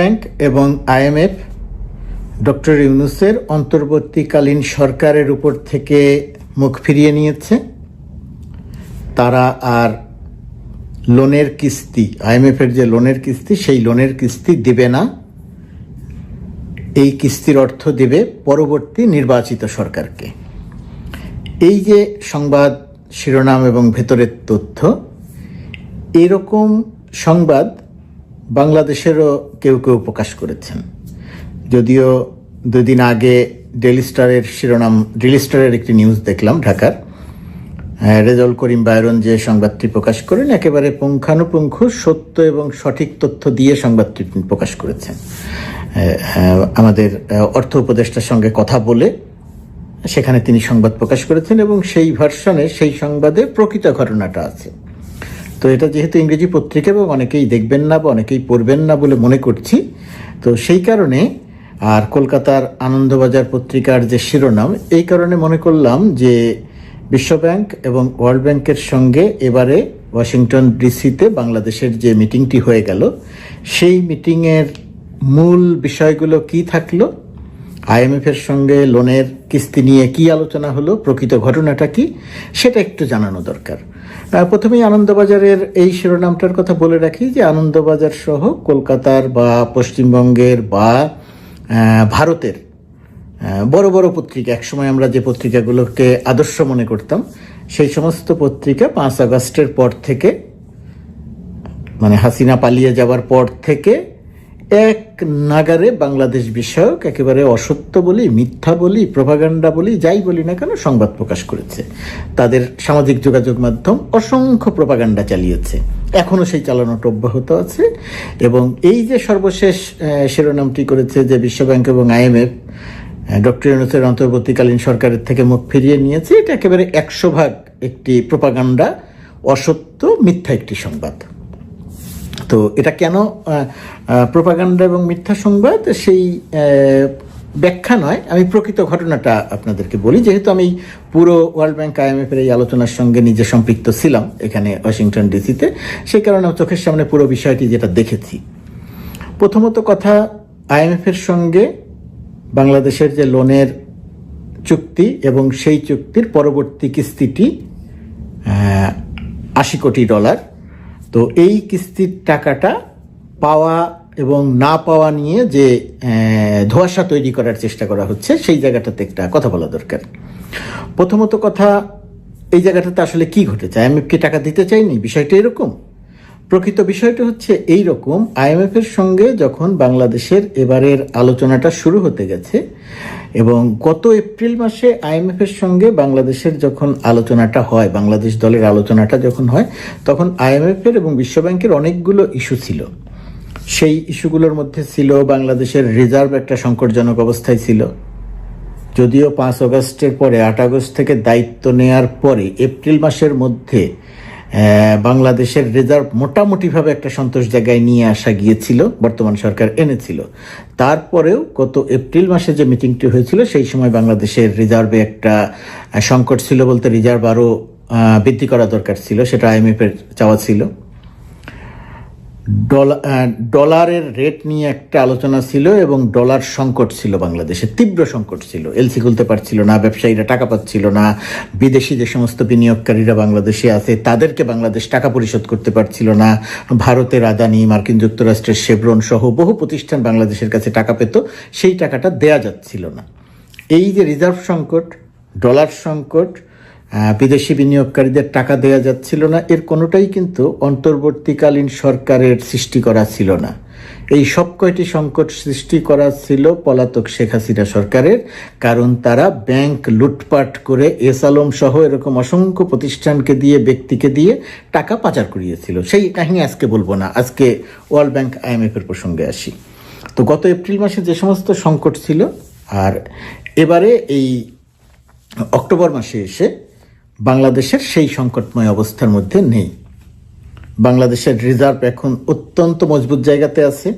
Bank এবং IMF, doctor ইউনুসের অন্তর্বর্তীকালীন সরকারের উপর থেকে মুখ ফিরিয়ে নিয়েছে। তারা আর লোনের কিস্তি আইএমএফ এর যে লোনের কিস্তি, সেই লোনের কিস্তি দিবে না। এই কিস্তির অর্থ দেবে পরবর্তী নির্বাচিত সরকারকে। এই যে সংবাদ শিরোনাম এবং ভেতরের তথ্য, এরকম সংবাদ বাংলাদেশেরও কেউ কেউ প্রকাশ করেছেন। যদিও দুদিন আগে ডেলি স্টারের শিরোনাম ডেলি স্টারের একটি নিউজ দেখলাম ঢাকার। আহ, রেজাউল করিম বায়রন যে সংবাদটি প্রকাশ করেন একেবারে পুঙ্খানুপুঙ্খ সত্য এবং সঠিক তথ্য দিয়ে সংবাদটি প্রকাশ করেছেন। আহ, আহ, আমাদের অর্থ উপদেষ্টার সঙ্গে কথা বলে সেখানে তিনি সংবাদ প্রকাশ করেছেন এবং সেই ভার্সনে সেই সংবাদে প্রকৃত ঘটনাটা আছে। তো এটা যেহেতু ইংরেজি পত্রিকা এবং অনেকেই দেখবেন না বা অনেকেই পড়বেন না বলে মনে করছি, তো সেই কারণে আর কলকাতার আনন্দবাজার পত্রিকার যে শিরোনাম, এই কারণে মনে করলাম যে বিশ্বব্যাংক এবং ওয়ার্ল্ড ব্যাংকের সঙ্গে এবারে ওয়াশিংটন ডিসিতে বাংলাদেশের যে মিটিংটি হয়ে গেল, সেই মিটিংয়ের মূল বিষয়গুলো কি থাকল, আইএমএফ এর সঙ্গে লোনের কিস্তি নিয়ে কি আলোচনা হলো, প্রকৃত ঘটনাটা কি, সেটা একটু জানানো দরকার। প্রথমেই আনন্দবাজারের এই শিরোনামটার কথা বলে রাখি যে আনন্দবাজার সহ কলকাতার বা পশ্চিমবঙ্গের বা ভারতের বড় বড় পত্রিকা, একসময় আমরা যে পত্রিকাগুলোকে আদর্শ মনে করতাম, সেই সমস্ত পত্রিকা পাঁচ আগস্টের পর থেকে মানে হাসিনা পালিয়ে যাওয়ার পর থেকে এক নাগারে বাংলাদেশ বিষয়ক একেবারে অসত্য বলি, মিথ্যা বলি প্রভাগান্ডা বলি, যাই বলি না কেন সংবাদ প্রকাশ করেছে। তাদের সামাজিক যোগাযোগ মাধ্যম অসংখ্য প্রপাগান্ডা চালিয়েছে। এখনও সেই চালানোটা অব্যাহত আছে এবং এই যে সর্বশেষ শিরোনামটি করেছে যে বিশ্বব্যাংক এবং আইএমএফ ডক্টর ইউনুসের অন্তর্বর্তীকালীন সরকারের থেকে মুখ ফিরিয়ে নিয়েছে, এটা একেবারে একশো ভাগ একটি প্রপাগান্ডা অসত্য, মিথ্যা একটি সংবাদ। তো এটা কেন প্রোপাগান্ডা এবং মিথ্যা সংবাদ? সেই ব্যাখ্যা নয়। আমি প্রকৃত ঘটনাটা আপনাদেরকে বলি। যেহেতু আমি পুরো ওয়ার্ল্ড ব্যাংক আইএমএফ এর এই আলোচনার সঙ্গে নিজে সম্পৃক্ত ছিলাম এখানে ওয়াশিংটন ডিসিতে সেই কারণে আমার চোখের সামনে পুরো বিষয়টি যেটা দেখেছি। প্রথমত কথা আইএমএফ এর সঙ্গে বাংলাদেশের যে লোনের চুক্তি এবং সেই চুক্তির পরবর্তী কিস্তিটি আশি কোটি ডলার। তো এই কিস্তির টাকাটা পাওয়া এবং না পাওয়া নিয়ে যে ধোঁয়াশা তৈরি করার চেষ্টা করা হচ্ছে, সেই জায়গাটাতে একটা কথা বলা দরকার। প্রথমত কথা, এই জায়গাটাতে আসলে কি ঘটেছে? আইএমএফ কি টাকা দিতে চাইনি? বিষয়টা এরকম। প্রকৃত বিষয়টা হচ্ছে এই রকম আইএমএফ এর সঙ্গে যখন বাংলাদেশের এবারের আলোচনাটা শুরু হতে গেছে এবং গত এপ্রিল মাসে আইএমএফ এর সঙ্গে বাংলাদেশের যখন আলোচনাটা হয়, বাংলাদেশ দলের আলোচনাটা যখন হয়, তখন আইএমএফ এর এবং বিশ্বব্যাংকের অনেকগুলো ইস্যু ছিল। সেই ইস্যুগুলোর মধ্যে ছিল বাংলাদেশের রিজার্ভ একটা সংকটজনক অবস্থায় ছিল। যদিও পাঁচ আগস্টের পরে, আট আগস্ট থেকে দায়িত্ব নেয়ার পরে, এপ্রিল মাসের মধ্যে বাংলাদেশের রিজার্ভ মোটামুটিভাবে একটা সন্তোষ জায়গায় নিয়ে আসা গিয়েছিল, বর্তমান সরকার এনেছিল। তারপরেও গত এপ্রিল মাসে যে মিটিংটি হয়েছিল, সেই সময় বাংলাদেশের রিজার্ভে একটা সংকট ছিল বলতে রিজার্ভ আরও বৃদ্ধি করা দরকার ছিল, সেটা আইএমএফের চাওয়া ছিল। ডলারের রেট নিয়ে একটা আলোচনা ছিল এবং ডলার সংকট ছিল বাংলাদেশে, তীব্র সংকট ছিল। এলসি খুলতে পারছিল না, ব্যবসায়ীরা টাকা পাচ্ছিল না, বিদেশি যে সমস্ত বিনিয়োগকারীরা বাংলাদেশে আছে, তাদেরকে বাংলাদেশ টাকা পরিশোধ করতে পারছিল না। ভারতের আদানি, মার্কিন যুক্তরাষ্ট্রের শেভরন সহ বহু প্রতিষ্ঠান বাংলাদেশের কাছে টাকা পেত, সেই টাকাটা দেয়া যাচ্ছিল না। এই যে রিজার্ভ সংকট ডলার সংকট বিদেশি বিনিয়োগকারীদের টাকা দেয়া যাচ্ছিল না। এর কোনোটাই কিন্তু অন্তর্বর্তীকালীন সরকারের সৃষ্টি করা ছিল না। এই সব কয়টি সংকট সৃষ্টি করা ছিল পলাতক শেখ হাসিনা সরকারের, কারণ তারা ব্যাংক লুটপাট করে এস আলম সহ এরকম অসংখ্য প্রতিষ্ঠানকে দিয়ে, ব্যক্তিকে দিয়ে টাকা পাচার করিয়েছিল। সেই কাহিনী আজকে বলব না। আজকে ওয়ার্ল্ড ব্যাংক আইএমএফ এর প্রসঙ্গে আসি। তো গত এপ্রিল মাসে যে সমস্ত সংকট ছিল, আর এবারে এই অক্টোবর মাসে এসে বাংলাদেশের সেই সংকটময় অবস্থার মধ্যে নেই। বাংলাদেশের রিজার্ভ এখন অত্যন্ত মজবুত জায়গাতে আছে।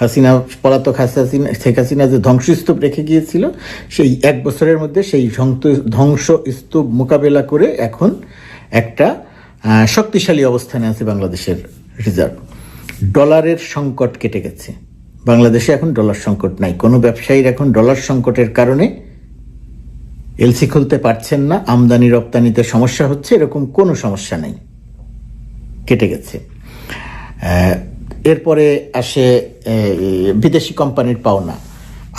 হাসিনা, পলাতক হাসিনা, শেখ হাসিনা যে ধ্বংসস্তূপ রেখে গিয়েছিল, সেই এক বছরের মধ্যে সেই ধ্বংস- ধ্বংস স্তূপ মোকাবেলা করে এখন একটা শক্তিশালী অবস্থানে আছে বাংলাদেশের রিজার্ভ। ডলারের সংকট কেটে গেছে। বাংলাদেশে এখন ডলার সংকট নাই। কোনো ব্যবসায়ীর এখন ডলার সংকটের কারণে এলসি খুলতে পারছেন না, আমদানি রপ্তানিতে সমস্যা হচ্ছে, এরকম কোনো সমস্যা নেই। কেটে গেছে। এরপরে আসে বিদেশি কোম্পানির পাওনা।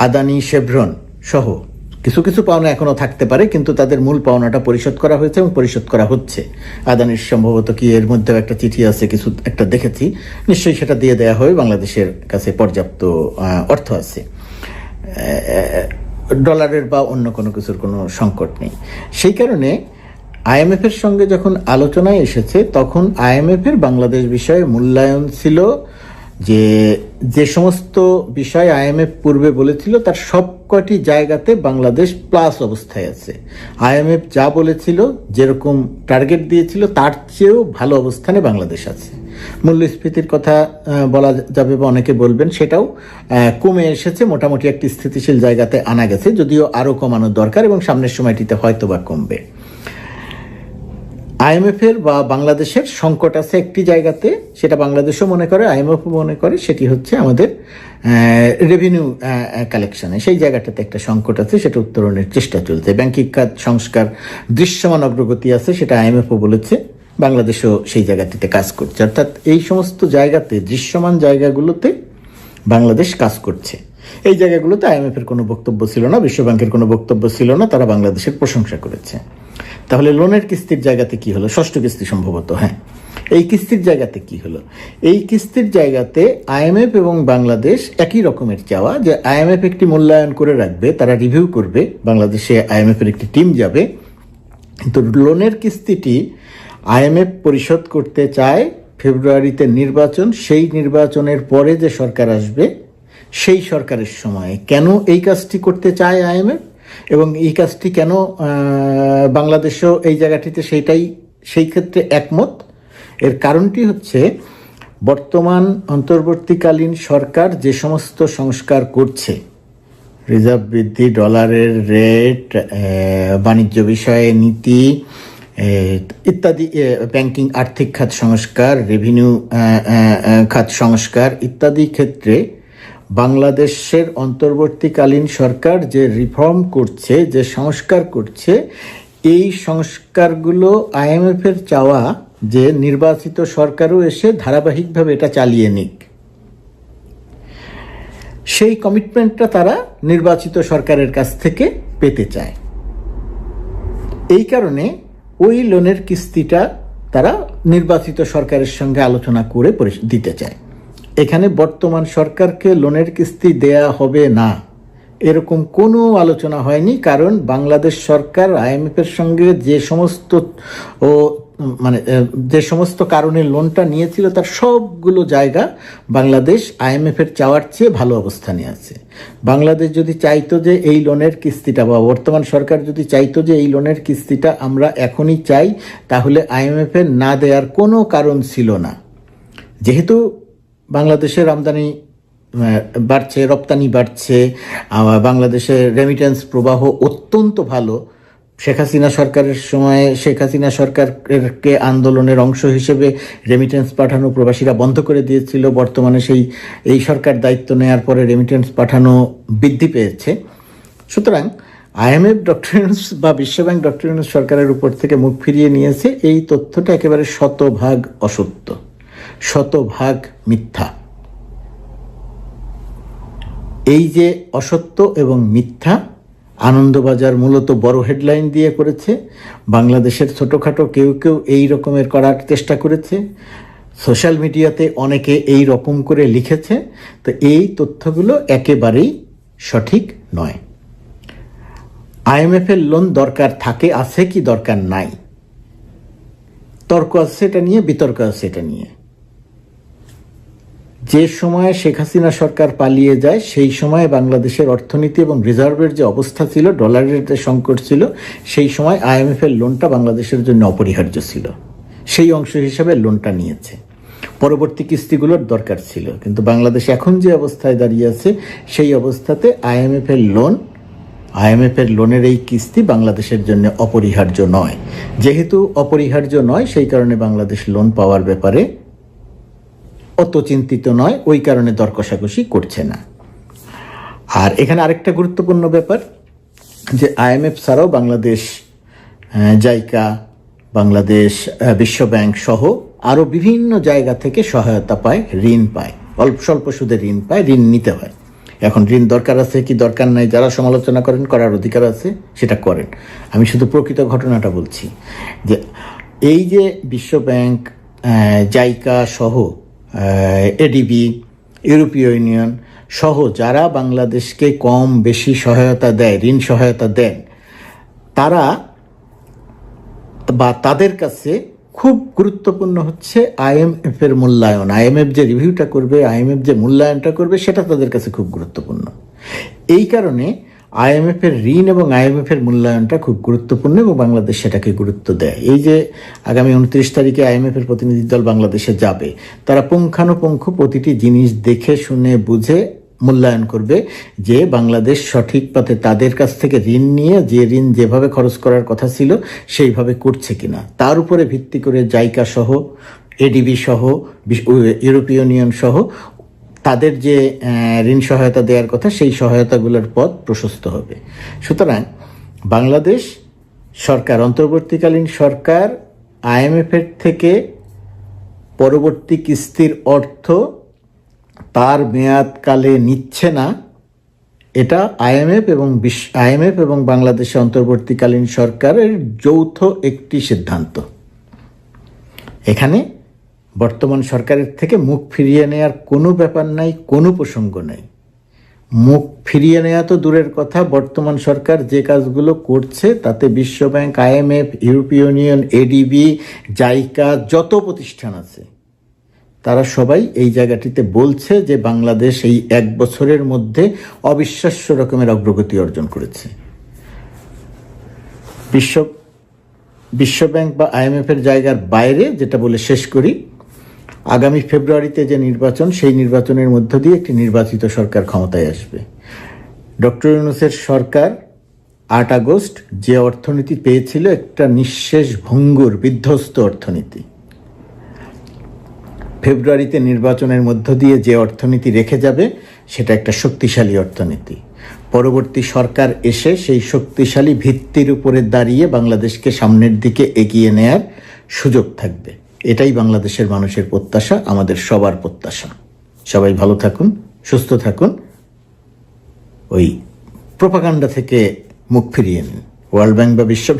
আদানি, শেভরন সহ কিছু কিছু পাওনা এখনও থাকতে পারে, কিন্তু তাদের মূল পাওনাটা পরিশোধ করা হয়েছে এবং পরিশোধ করা হচ্ছে। আদানির সম্ভবত কি এর মধ্যেও একটা চিঠি আছে, কিছু একটা দেখেছি। নিশ্চয়ই সেটা দিয়ে দেওয়া হবে, বাংলাদেশের কাছে পর্যাপ্ত অর্থ আছে। ডলারের বা অন্য কোনো কিছুর কোনো সংকট নেই। সেই কারণে আইএমএফ এর সঙ্গে যখন আলোচনায় এসেছে, তখন আইএমএফের বাংলাদেশ বিষয়ে মূল্যায়ন ছিল যে যে সমস্ত বিষয় আইএমএফ পূর্বে বলেছিল, তার সবকটি জায়গাতে বাংলাদেশ প্লাস অবস্থায় আছে। আইএমএফ যা বলেছিল, যেরকম টার্গেট দিয়েছিল, তার চেয়েও ভালো অবস্থানে বাংলাদেশ আছে। মূল্যস্ফীতির কথা বলা যাবে বা অনেকে বলবেন, সেটাও কমে এসেছে। মোটামুটি একটি স্থিতিশীল জায়গাতে আনা গেছে, যদিও আরও কমানোর দরকার এবং সামনের সময়টিতে হয়তো বা কমবে। আইএমএফ এর বা বাংলাদেশের সংকট আছে একটি জায়গাতে, সেটা বাংলাদেশও মনে করে আইএমএফ মনে করে, সেটি হচ্ছে আমাদের রেভিনিউ কালেকশনে সেই জায়গাটাতে একটা সংকট আছে, সেটা উত্তরণের চেষ্টা চলছে। ব্যাংকিং কাজ, সংস্কার, দৃশ্যমান অগ্রগতি আছে, সেটা আইএমএফও বলেছে। বাংলাদেশও সেই জায়গাটিতে কাজ করছে। অর্থাৎ এই সমস্ত জায়গাতে, দৃশ্যমান জায়গাগুলোতে বাংলাদেশ কাজ করছে। এই জায়গাগুলোতে আইএমএফ এর কোনো বক্তব্য ছিল না, বিশ্বব্যাংকের কোনো বক্তব্য ছিল না, তারা বাংলাদেশের প্রশংসা করেছে। তাহলে লোনের কিস্তির জায়গাতে কি হলো? ষষ্ঠ কিস্তি সম্ভবত হ্যাঁ। এই কিস্তির জায়গাতে কি হলো? এই কিস্তির জায়গাতে আইএমএফ এবং বাংলাদেশ একই রকমের চাওয়া, যে আইএমএফ একটি মূল্যায়ন করে রাখবে, তারা রিভিউ করবে, বাংলাদেশে আইএমএফ এর একটি টিম যাবে। কিন্তু লোনের কিস্তিটি আইএমএফ পরিশোধ করতে চায় ফেব্রুয়ারিতে নির্বাচন, সেই নির্বাচনের পরে যে সরকার আসবে, সেই সরকারের সময়ে। কেন এই কাজটি করতে চায় আইএমএফ এবং এই কাজটি কেন বাংলাদেশও এই জায়গাটিতে সেইটাই, সেই ক্ষেত্রে একমত? এর কারণটি হচ্ছে বর্তমান অন্তর্বর্তীকালীন সরকার যে সমস্ত সংস্কার করছে, রিজার্ভ বৃদ্ধি, ডলারের রেট বাণিজ্য বিষয়ে নীতি ইত্যাদি ব্যাংকিং, আর্থিক খাত সংস্কার, রেভিনিউ খাত সংস্কার ইত্যাদি ক্ষেত্রে বাংলাদেশের অন্তর্বর্তীকালীন সরকার যে রিফর্ম করছে, যে সংস্কার করছে, এই সংস্কারগুলো আইএমএফ এর চাওয়া যে নির্বাচিত সরকারও এসে ধারাবাহিকভাবে এটা চালিয়ে নিক। সেই কমিটমেন্টটা তারা নির্বাচিত সরকারের কাছ থেকে পেতে চায়। এই কারণে ওই লোনের কিস্তিটা তারা নির্বাচিত সরকারের সঙ্গে আলোচনা করে দিতে চায়। এখানে বর্তমান সরকারকে লোনের কিস্তি দেয়া হবে না। এরকম কোনো আলোচনা হয়নি, কারণ বাংলাদেশ সরকার আইএমএফ এর সঙ্গে যে সমস্ত ও মানে যে সমস্ত কারণে লোনটা নিয়েছিল, তার সবগুলো জায়গা বাংলাদেশ আইএমএফ এর চাওয়ার চেয়ে ভালো অবস্থানে আছে। বাংলাদেশ যদি চাইতো যে এই লোনের কিস্তিটা, বা বর্তমান সরকার যদি চাইতো যে এই লোনের কিস্তিটা আমরা এখনই চাই, তাহলে আইএমএফ এর না দেওয়ার কোনো কারণ ছিল না। যেহেতু বাংলাদেশের আমদানি বাড়ছে, রপ্তানি বাড়ছে বাংলাদেশের রেমিটেন্স প্রবাহ অত্যন্ত ভালো। শেখ হাসিনা সরকারের সময়ে শেখ হাসিনা সরকারকে আন্দোলনের অংশ হিসেবে রেমিটেন্স পাঠানো প্রবাসীরা বন্ধ করে দিয়েছিল। বর্তমানে সেই, এই সরকার দায়িত্ব নেওয়ার পরে রেমিটেন্স পাঠানো বৃদ্ধি পেয়েছে। সুতরাং আইএমএফ ডক্টর ইউনুস বা বিশ্বব্যাংক ডক্টর ইউনুস সরকারের উপর থেকে মুখ ফিরিয়ে নিয়েছে। এই তথ্যটা একেবারে শতভাগ অসত্য। শতভাগ মিথ্যা। এই যে অসত্য এবং মিথ্যা আনন্দবাজার মূলত বড় হেডলাইন দিয়ে করেছে, বাংলাদেশের ছোটোখাটো কেউ কেউ এই রকমের করার চেষ্টা করেছে, সোশ্যাল মিডিয়াতে অনেকে এই রকম করে লিখেছে, তো এই তথ্যগুলো একেবারেই সঠিক নয়। আইএমএফ এর লোন দরকার থাকে, আছে কি দরকার নাই? তর্ক আছে এটা নিয়ে, বিতর্ক আছে এটা নিয়ে। যে সময়ে শেখ হাসিনা সরকার পালিয়ে যায়, সেই সময়ে বাংলাদেশের অর্থনীতি এবং রিজার্ভের যে অবস্থা ছিল, ডলারের যে সংকট ছিল, সেই সময় আইএমএফ এর লোনটা বাংলাদেশের জন্য অপরিহার্য ছিল। সেই অংশ হিসাবে লোনটা নিয়েছে। পরবর্তী কিস্তিগুলোর দরকার ছিল। কিন্তু বাংলাদেশ এখন যে অবস্থায় দাঁড়িয়ে আছে, সেই অবস্থাতে আইএমএফ এর লোন আইএমএফ এর লোনের এই কিস্তি বাংলাদেশের জন্য অপরিহার্য নয়। যেহেতু অপরিহার্য নয়, সেই কারণে বাংলাদেশ লোন পাওয়ার ব্যাপারে অত চিন্তিত নয় ওই কারণে দর কষাকষি করছে না। আর এখানে আরেকটা গুরুত্বপূর্ণ ব্যাপার যে আইএমএফ ছাড়াও বাংলাদেশ জাইকা বাংলাদেশ আহ, বিশ্ব ব্যাংক সহ আরও বিভিন্ন জায়গা থেকে সহায়তা পায় ঋণ পায় অল্প স্বল্প সুদে ঋণ পায় ঋণ নিতে হয়। এখন ঋণ দরকার আছে কি দরকার নাই যারা সমালোচনা করেন করার অধিকার আছে সেটা করেন। আমি শুধু প্রকৃত ঘটনাটা বলছি যে এই যে বিশ্ব ব্যাংক জাইকা সহ এডিবি ইউরোপীয় ইউনিয়ন সহ যারা বাংলাদেশকে কম বেশি সহায়তা দেয়, ঋণ সহায়তা দেন, তারা বা তাদের কাছে খুব গুরুত্বপূর্ণ হচ্ছে আইএমএফ এর মূল্যায়ন। আইএমএফ যে রিভিউটা করবে আইএমএফ যে মূল্যায়নটা করবে, সেটা তাদের কাছে খুব গুরুত্বপূর্ণ। এই কারণে আইএমএফ এর ঋণ এবং আইএমএফ এর মূল্যায়নটা খুব গুরুত্বপূর্ণ এবং বাংলাদেশ সেটাকে গুরুত্ব দেয়। এই যে আগামী উনত্রিশ তারিখে আইএমএফ এর প্রতিনিধি দল বাংলাদেশে যাবে, তারা পুঙ্খানুপুঙ্খ প্রতিটি জিনিস দেখে, শুনে, বুঝে মূল্যায়ন করবে যে বাংলাদেশ সঠিক পথে তাদের কাছ থেকে ঋণ নিয়ে যে ঋণ যেভাবে খরচ করার কথা ছিল সেইভাবে করছে কিনা। তার উপরে ভিত্তি করে জাইকা সহ, এডিবি সহ ইউরোপীয় ইউনিয়ন সহ তাদের যে ঋণ সহায়তা দেওয়ার কথা, সেই সহায়তাগুলোর পথ প্রশস্ত হবে। সুতরাং বাংলাদেশ সরকার, অন্তর্বর্তীকালীন সরকার আইএমএফের থেকে পরবর্তী কিস্তির অর্থ তার মেয়াদকালে নিচ্ছে না। এটা আইএমএফ এবং বিশ্ব, আইএমএফ এবং বাংলাদেশে অন্তর্বর্তীকালীন সরকারের যৌথ একটি সিদ্ধান্ত। এখানে বর্তমান সরকারের থেকে মুখ ফিরিয়ে নেওয়ার কোনো ব্যাপার নাই, কোনো প্রসঙ্গ নাই। মুখ ফিরিয়ে নেওয়া তো দূরের কথা, বর্তমান সরকার যে কাজগুলো করছে, তাতে বিশ্বব্যাংক আইএমএফ ইউরোপীয় ইউনিয়ন এডিবি জাইকা, যত প্রতিষ্ঠান আছে, তারা সবাই এই জায়গাটিতে বলছে যে বাংলাদেশ এই এক বছরের মধ্যে অবিশ্বাস্য রকমের অগ্রগতি অর্জন করেছে। বিশ্ব বিশ্বব্যাংক বা আইএমএফ এর জায়গার বাইরে যেটা বলে শেষ করি আগামী ফেব্রুয়ারিতে যে নির্বাচন, সেই নির্বাচনের মধ্য দিয়ে একটি নির্বাচিত সরকার ক্ষমতায় আসবে। ডক্টর ইউনুসের সরকার আট আগস্ট যে অর্থনীতি পেয়েছিল একটা নিঃশেষ ভঙ্গুর, বিধ্বস্ত অর্থনীতি। ফেব্রুয়ারিতে নির্বাচনের মধ্য দিয়ে যে অর্থনীতি রেখে যাবে, সেটা একটা শক্তিশালী অর্থনীতি। পরবর্তী সরকার এসে সেই শক্তিশালী ভিত্তির উপরে দাঁড়িয়ে বাংলাদেশকে সামনের দিকে এগিয়ে নেয়ার সুযোগ থাকবে। এটাই বাংলাদেশের মানুষের প্রত্যাশা, আমাদের সবার প্রত্যাশা। সবাই ভালো থাকুন, সুস্থ থাকুন। ওই প্রোপাগান্ডা থেকে মুখ ফিরিয়ে নিন। ওয়ার্ল্ড ব্যাংক বা বিশ্ব